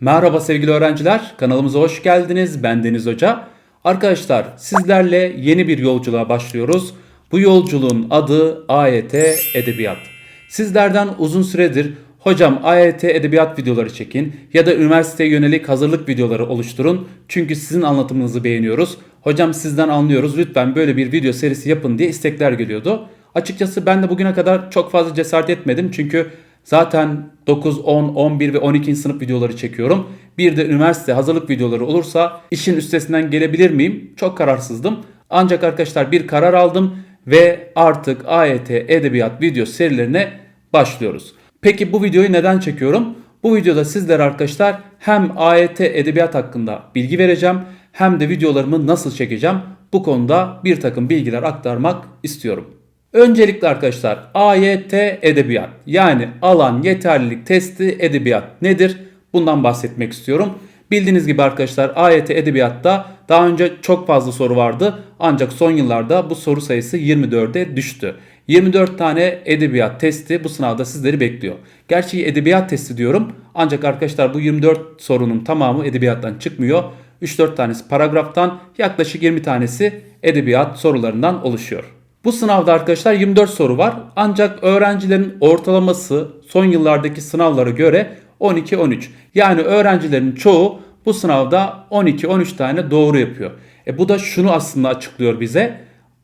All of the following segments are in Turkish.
Merhaba sevgili öğrenciler, kanalımıza hoş geldiniz. Ben Deniz Hoca. Arkadaşlar sizlerle yeni bir yolculuğa başlıyoruz. Bu yolculuğun adı AYT Edebiyat. Sizlerden uzun süredir hocam AYT Edebiyat videoları çekin ya da üniversiteye yönelik hazırlık videoları oluşturun. Çünkü sizin anlatımınızı beğeniyoruz. Hocam sizden anlıyoruz lütfen böyle bir video serisi yapın diye istekler geliyordu. Açıkçası ben de bugüne kadar çok fazla cesaret etmedim. Çünkü zaten 9, 10, 11 ve 12. sınıf videoları çekiyorum. Bir de üniversite hazırlık videoları olursa işin üstesinden gelebilir miyim? Çok kararsızdım. Ancak arkadaşlar bir karar aldım ve artık AYT Edebiyat video serilerine başlıyoruz. Peki bu videoyu neden çekiyorum? Bu videoda sizlere arkadaşlar hem AYT Edebiyat hakkında bilgi vereceğim hem de videolarımı nasıl çekeceğim bu konuda bir takım bilgiler aktarmak istiyorum. Öncelikle arkadaşlar AYT Edebiyat yani alan yeterlilik testi edebiyat nedir? Bundan bahsetmek istiyorum. Bildiğiniz gibi arkadaşlar AYT Edebiyat'ta daha önce çok fazla soru vardı ancak son yıllarda bu soru sayısı 24'e düştü. 24 tane edebiyat testi bu sınavda sizleri bekliyor. Gerçi edebiyat testi diyorum ancak arkadaşlar bu 24 sorunun tamamı edebiyattan çıkmıyor. 3-4 tanesi paragraftan yaklaşık 20 tanesi edebiyat sorularından oluşuyor. Bu sınavda arkadaşlar 24 soru var. Ancak öğrencilerin ortalaması son yıllardaki sınavlara göre 12-13. Yani öğrencilerin çoğu bu sınavda 12-13 tane doğru yapıyor. E bu da şunu aslında açıklıyor bize.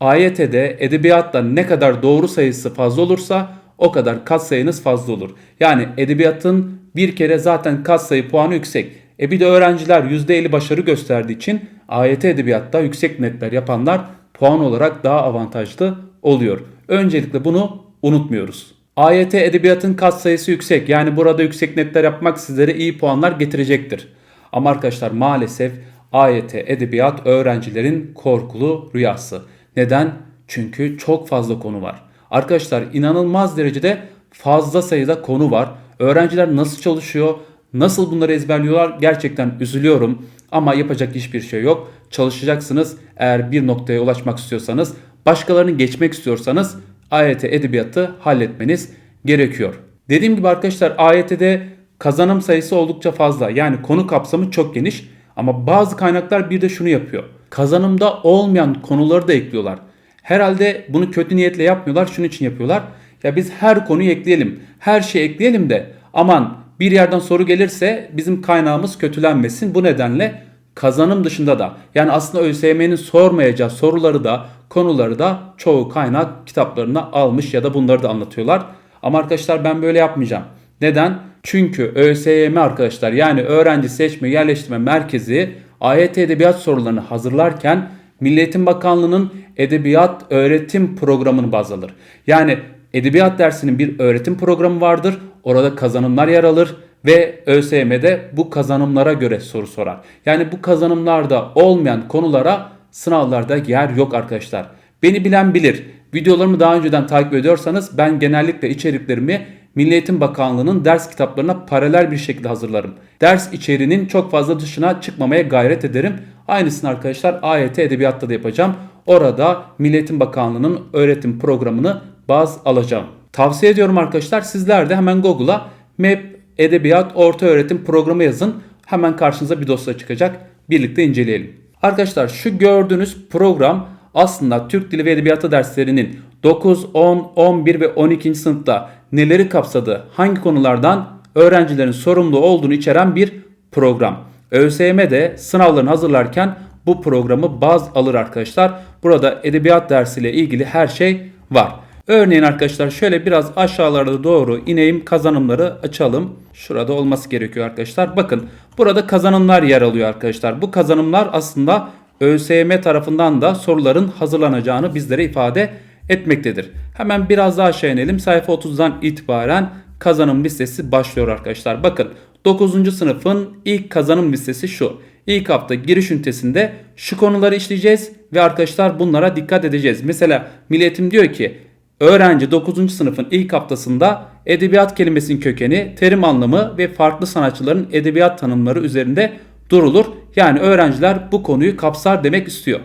AYT'de edebiyatta ne kadar doğru sayısı fazla olursa o kadar kat sayınız fazla olur. Yani edebiyatın bir kere zaten kat sayı puanı yüksek. E bir de öğrenciler %50 başarı gösterdiği için AYT edebiyatta yüksek netler yapanlar puan olarak daha avantajlı oluyor. Öncelikle bunu unutmuyoruz. AYT edebiyatın kat sayısı yüksek. Yani burada yüksek netler yapmak sizlere iyi puanlar getirecektir. Ama arkadaşlar maalesef AYT edebiyat öğrencilerin korkulu rüyası. Neden? Çünkü çok fazla konu var. Arkadaşlar inanılmaz derecede fazla sayıda konu var. Öğrenciler nasıl çalışıyor, nasıl bunları ezberliyorlar gerçekten üzülüyorum. Ama yapacak hiçbir şey yok. Çalışacaksınız. Eğer bir noktaya ulaşmak istiyorsanız, başkalarını geçmek istiyorsanız AYT edebiyatı halletmeniz gerekiyor. Dediğim gibi arkadaşlar AYT'de kazanım sayısı oldukça fazla. Yani konu kapsamı çok geniş. Ama bazı kaynaklar bir de şunu yapıyor. Kazanımda olmayan konuları da ekliyorlar. Herhalde bunu kötü niyetle yapmıyorlar. Şunun için yapıyorlar. Ya biz her konuyu ekleyelim. Her şeyi ekleyelim de aman bir yerden soru gelirse bizim kaynağımız kötülenmesin. Bu nedenle kazanım dışında da yani aslında ÖSYM'nin sormayacağı soruları da konuları da çoğu kaynak kitaplarına almış ya da bunları da anlatıyorlar. Ama arkadaşlar ben böyle yapmayacağım. Neden? Çünkü ÖSYM arkadaşlar yani öğrenci seçme yerleştirme merkezi AYT edebiyat sorularını hazırlarken Milli Bakanlığı'nın edebiyat öğretim programını baz alır. Yani edebiyat dersinin bir öğretim programı vardır. Orada kazanımlar yer alır ve ÖSYM'de bu kazanımlara göre soru sorar. Yani bu kazanımlarda olmayan konulara sınavlarda yer yok arkadaşlar. Beni bilen bilir. Videolarımı daha önceden takip ediyorsanız ben genellikle içeriklerimi Milli Eğitim Bakanlığı'nın ders kitaplarına paralel bir şekilde hazırlarım. Ders içeriğinin çok fazla dışına çıkmamaya gayret ederim. Aynısını arkadaşlar AYT Edebiyat'ta da yapacağım. Orada Milli Eğitim Bakanlığı'nın öğretim programını baz alacağım. Tavsiye ediyorum arkadaşlar sizler de hemen Google'a MEP Edebiyat Orta Öğretim Programı yazın. Hemen karşınıza bir dosya çıkacak. Birlikte inceleyelim. Arkadaşlar şu gördüğünüz program aslında Türk Dili ve Edebiyatı derslerinin 9, 10, 11 ve 12. sınıfta neleri kapsadı, hangi konulardan öğrencilerin sorumlu olduğunu içeren bir program. ÖSYM de sınavlarını hazırlarken bu programı baz alır arkadaşlar. Burada edebiyat dersiyle ilgili her şey var. Örneğin arkadaşlar şöyle biraz aşağılarda doğru ineyim kazanımları açalım. Şurada olması gerekiyor arkadaşlar. Bakın burada kazanımlar yer alıyor arkadaşlar. Bu kazanımlar aslında ÖSYM tarafından da soruların hazırlanacağını bizlere ifade etmektedir. Hemen biraz daha aşağı inelim. Sayfa 30'dan itibaren kazanım listesi başlıyor arkadaşlar. Bakın 9. sınıfın ilk kazanım listesi şu. İlk hafta giriş ünitesinde şu konuları işleyeceğiz ve arkadaşlar bunlara dikkat edeceğiz. Mesela Milliyetim diyor ki öğrenci 9. sınıfın ilk haftasında edebiyat kelimesinin kökeni, terim anlamı ve farklı sanatçıların edebiyat tanımları üzerinde durulur. Yani öğrenciler bu konuyu kapsar demek istiyor.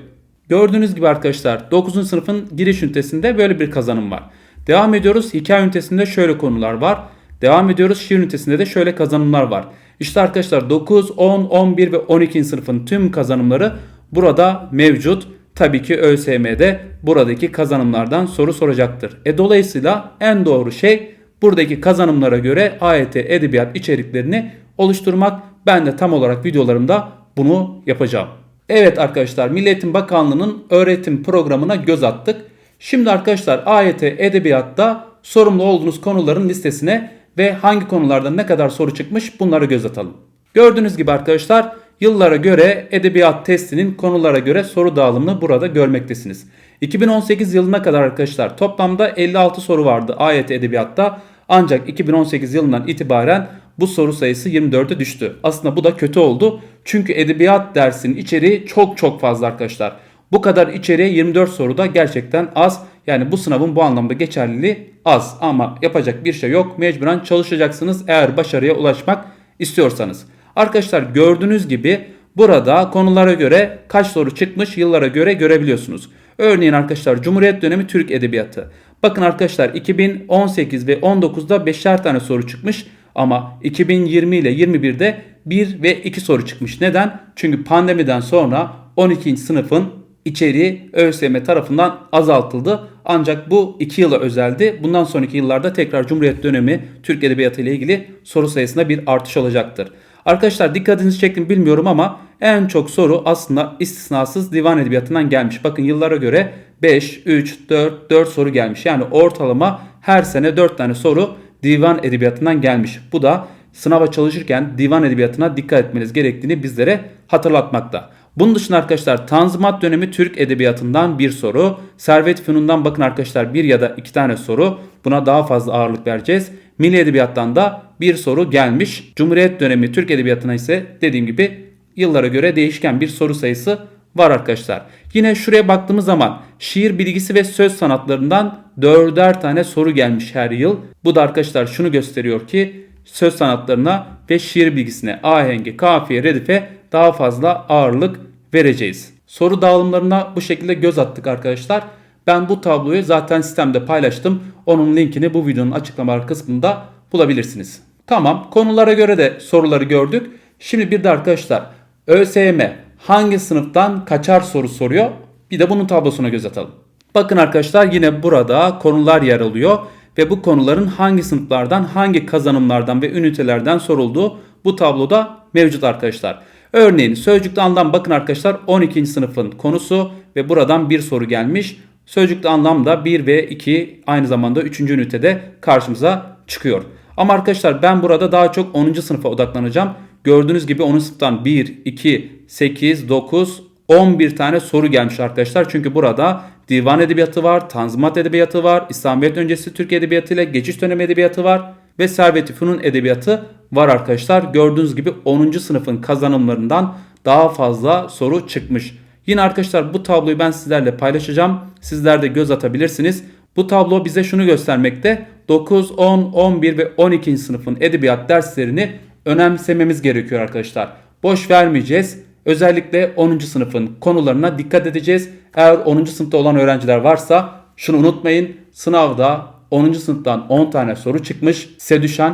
Gördüğünüz gibi arkadaşlar 9. sınıfın giriş ünitesinde böyle bir kazanım var. Devam ediyoruz. Hikaye ünitesinde şöyle konular var. Devam ediyoruz. Şiir ünitesinde de şöyle kazanımlar var. İşte arkadaşlar 9, 10, 11 ve 12. sınıfın tüm kazanımları burada mevcut. Tabii ki ÖSYM'de buradaki kazanımlardan soru soracaktır. E dolayısıyla en doğru şey buradaki kazanımlara göre AYT edebiyat içeriklerini oluşturmak. Ben de tam olarak videolarımda bunu yapacağım. Evet arkadaşlar Milli Eğitim Bakanlığı'nın öğretim programına göz attık. Şimdi arkadaşlar AYT Edebiyat'ta sorumlu olduğunuz konuların listesine ve hangi konulardan ne kadar soru çıkmış bunlara göz atalım. Gördüğünüz gibi arkadaşlar yıllara göre edebiyat testinin konulara göre soru dağılımını burada görmektesiniz. 2018 yılına kadar arkadaşlar toplamda 56 soru vardı AYT Edebiyat'ta. Ancak 2018 yılından itibaren bu soru sayısı 24'e düştü. Aslında bu da kötü oldu. Çünkü edebiyat dersinin içeriği çok çok fazla arkadaşlar. Bu kadar içeriğe 24 soruda gerçekten az. Yani bu sınavın bu anlamda geçerliliği az. Ama yapacak bir şey yok. Mecburen çalışacaksınız eğer başarıya ulaşmak istiyorsanız. Arkadaşlar gördüğünüz gibi burada konulara göre kaç soru çıkmış yıllara göre görebiliyorsunuz. Örneğin arkadaşlar Cumhuriyet dönemi Türk Edebiyatı. Bakın arkadaşlar 2018 ve 19'da 5'er tane soru çıkmış. Ama 2020 ile 21'de 1 ve 2 soru çıkmış. Neden? Çünkü pandemiden sonra 12. sınıfın içeriği ÖSYM tarafından azaltıldı. Ancak bu 2 yıla özeldi. Bundan sonraki yıllarda tekrar Cumhuriyet dönemi Türk Edebiyatı ile ilgili soru sayısında bir artış olacaktır. Arkadaşlar dikkatinizi çektim bilmiyorum ama en çok soru aslında istisnasız divan edebiyatından gelmiş. Bakın yıllara göre 5, 3, 4, 4 soru gelmiş. Yani ortalama her sene 4 tane soru divan edebiyatından gelmiş. Bu da sınava çalışırken divan edebiyatına dikkat etmeniz gerektiğini bizlere hatırlatmakta. Bunun dışında arkadaşlar Tanzimat dönemi Türk edebiyatından bir soru. Servet Fünun'dan bakın arkadaşlar bir ya da iki tane soru. Buna daha fazla ağırlık vereceğiz. Milli Edebiyattan da bir soru gelmiş. Cumhuriyet dönemi Türk Edebiyatı'na ise dediğim gibi yıllara göre değişken bir soru sayısı var arkadaşlar. Yine şuraya baktığımız zaman şiir bilgisi ve söz sanatlarından dörder tane soru gelmiş her yıl. Bu da arkadaşlar şunu gösteriyor ki söz sanatlarına ve şiir bilgisine ahengi, kafiye, redife daha fazla ağırlık vereceğiz. Soru dağılımlarına bu şekilde göz attık arkadaşlar. Ben bu tabloyu zaten sistemde paylaştım. Onun linkini bu videonun açıklamalar kısmında bulabilirsiniz. Tamam konulara göre de soruları gördük. Şimdi bir de arkadaşlar ÖSYM hangi sınıftan kaçar soru soruyor? Bir de bunun tablosuna göz atalım. Bakın arkadaşlar yine burada konular yer alıyor ve bu konuların hangi sınıflardan, hangi kazanımlardan ve ünitelerden sorulduğu bu tabloda mevcut arkadaşlar. Örneğin sözcükte anlam bakın arkadaşlar 12. sınıfın konusu ve buradan bir soru gelmiş. Sözcükte anlam da 1 ve 2 aynı zamanda 3. ünitede karşımıza çıkıyor. Ama arkadaşlar ben burada daha çok 10. sınıfa odaklanacağım. Gördüğünüz gibi 10. sınıftan 1, 2, 8, 9, 11 tane soru gelmiş arkadaşlar. Çünkü burada divan edebiyatı var, tanzimat edebiyatı var, İslamiyet öncesi Türk edebiyatı ile geçiş dönemi edebiyatı var ve Servet-i Fünun edebiyatı var arkadaşlar. Gördüğünüz gibi 10. sınıfın kazanımlarından daha fazla soru çıkmış. Yine arkadaşlar bu tabloyu ben sizlerle paylaşacağım. Sizler de göz atabilirsiniz. Bu tablo bize şunu göstermekte. 9, 10, 11 ve 12. sınıfın edebiyat derslerini önemsememiz gerekiyor arkadaşlar. Boş vermeyeceğiz. Özellikle 10. sınıfın konularına dikkat edeceğiz. Eğer 10. sınıfta olan öğrenciler varsa şunu unutmayın. Sınavda 10. sınıftan 10 tane soru çıkmış. Size düşen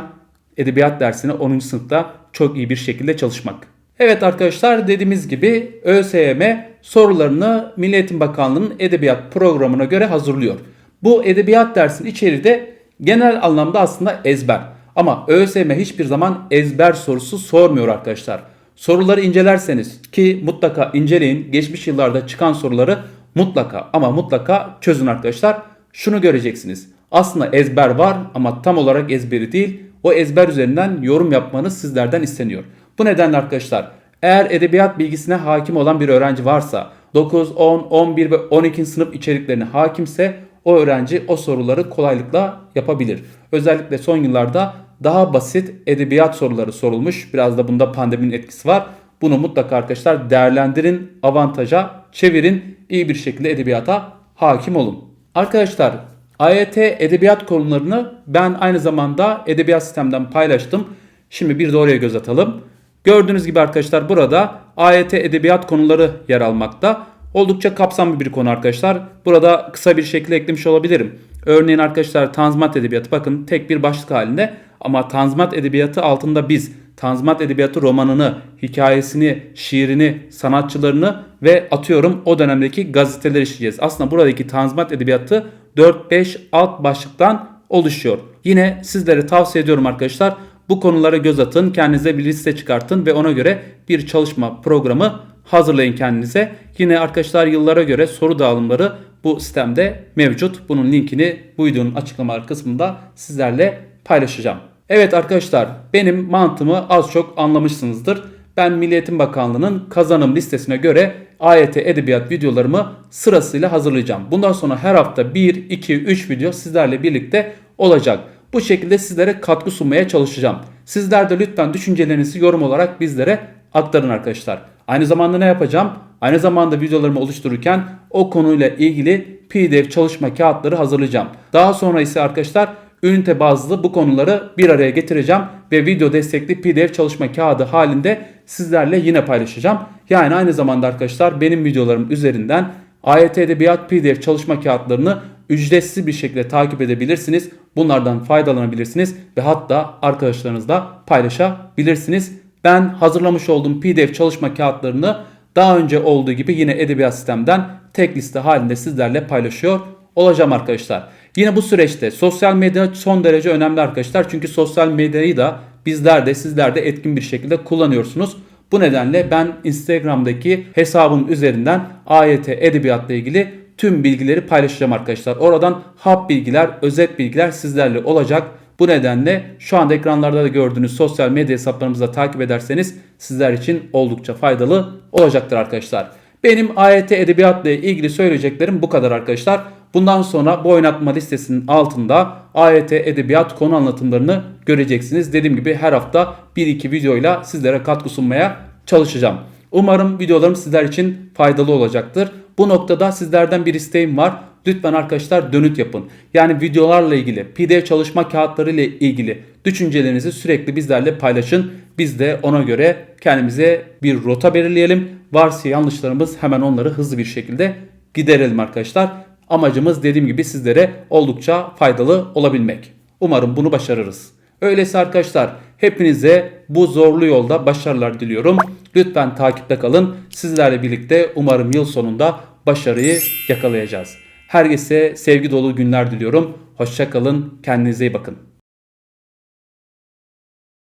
edebiyat dersini 10. sınıfta çok iyi bir şekilde çalışmak. Evet arkadaşlar dediğimiz gibi ÖSYM sorularını Milli Eğitim Bakanlığı'nın edebiyat programına göre hazırlıyor. Bu edebiyat dersinin içeriği de genel anlamda aslında ezber. Ama ÖSYM hiçbir zaman ezber sorusu sormuyor arkadaşlar. Soruları incelerseniz ki mutlaka inceleyin. Geçmiş yıllarda çıkan soruları mutlaka ama mutlaka çözün arkadaşlar. Şunu göreceksiniz. Aslında ezber var ama tam olarak ezberi değil. O ezber üzerinden yorum yapmanız sizlerden isteniyor. Bu nedenle arkadaşlar eğer edebiyat bilgisine hakim olan bir öğrenci varsa 9, 10, 11 ve 12. sınıf içeriklerine hakimse o öğrenci o soruları kolaylıkla yapabilir. Özellikle son yıllarda daha basit edebiyat soruları sorulmuş. Biraz da bunda pandeminin etkisi var. Bunu mutlaka arkadaşlar değerlendirin, avantaja çevirin. iyi bir şekilde edebiyata hakim olun. Arkadaşlar AYT edebiyat konularını ben aynı zamanda edebiyat sistemden paylaştım. Şimdi bir de oraya göz atalım. Gördüğünüz gibi arkadaşlar burada AYT edebiyat konuları yer almakta. Oldukça kapsamlı bir konu arkadaşlar. Burada kısa bir şekilde eklemiş olabilirim. Örneğin arkadaşlar Tanzimat Edebiyatı bakın tek bir başlık halinde Ama Tanzimat Edebiyatı altında biz Tanzimat Edebiyatı romanını, hikayesini, şiirini, sanatçılarını ve atıyorum o dönemdeki gazeteleri işleyeceğiz. Aslında buradaki Tanzimat Edebiyatı 4-5 alt başlıktan oluşuyor. Yine sizlere tavsiye ediyorum arkadaşlar. Bu konulara göz atın, kendinize bir liste çıkartın ve ona göre bir çalışma programı hazırlayın kendinize. Yine arkadaşlar yıllara göre soru dağılımları bu sistemde mevcut. Bunun linkini bu videonun açıklamalar kısmında sizlerle paylaşacağım. Evet arkadaşlar benim mantığımı az çok anlamışsınızdır. Ben Milli Eğitim Bakanlığı'nın kazanım listesine göre AYT Edebiyat videolarımı sırasıyla hazırlayacağım. Bundan sonra her hafta 1, 2, 3 video sizlerle birlikte olacak. Bu şekilde sizlere katkı sunmaya çalışacağım. Sizler de lütfen düşüncelerinizi yorum olarak bizlere aktarın arkadaşlar. Aynı zamanda ne yapacağım? Aynı zamanda videolarımı oluştururken o konuyla ilgili PDF çalışma kağıtları hazırlayacağım. Daha sonra ise arkadaşlar ünite bazlı bu konuları bir araya getireceğim ve video destekli PDF çalışma kağıdı halinde sizlerle yine paylaşacağım. Yani aynı zamanda arkadaşlar benim videolarım üzerinden AYT Edebiyat PDF çalışma kağıtlarını ücretsiz bir şekilde takip edebilirsiniz. Bunlardan faydalanabilirsiniz ve hatta arkadaşlarınızla paylaşabilirsiniz. Ben hazırlamış olduğum PDF çalışma kağıtlarını daha önce olduğu gibi yine edebiyat sistemden tek liste halinde sizlerle paylaşıyor olacağım arkadaşlar. Yine bu süreçte sosyal medya son derece önemli arkadaşlar. Çünkü sosyal medyayı da bizler de sizler de etkin bir şekilde kullanıyorsunuz. Bu nedenle ben Instagram'daki hesabım üzerinden AYT edebiyatla ilgili tüm bilgileri paylaşacağım arkadaşlar. Oradan hap bilgiler, özet bilgiler sizlerle olacak. Bu nedenle şu anda ekranlarda da gördüğünüz sosyal medya hesaplarımızı da takip ederseniz sizler için oldukça faydalı olacaktır arkadaşlar. Benim AYT edebiyatla ilgili söyleyeceklerim bu kadar arkadaşlar. Bundan sonra bu oynatma listesinin altında AYT edebiyat konu anlatımlarını göreceksiniz. Dediğim gibi her hafta 1-2 videoyla sizlere katkı sunmaya çalışacağım. Umarım videolarım sizler için faydalı olacaktır. Bu noktada sizlerden bir isteğim var. Lütfen arkadaşlar dönüt yapın. Yani videolarla ilgili, PDF çalışma kağıtları ile ilgili düşüncelerinizi sürekli bizlerle paylaşın. Biz de ona göre kendimize bir rota belirleyelim. Varsa yanlışlarımız hemen onları hızlı bir şekilde giderelim arkadaşlar. Amacımız dediğim gibi sizlere oldukça faydalı olabilmek. Umarım bunu başarırız. Öyleyse arkadaşlar hepinize bu zorlu yolda başarılar diliyorum. Lütfen takipte kalın. Sizlerle birlikte umarım yıl sonunda başarıyı yakalayacağız. Herkese sevgi dolu günler diliyorum. Hoşçakalın. Kendinize iyi bakın.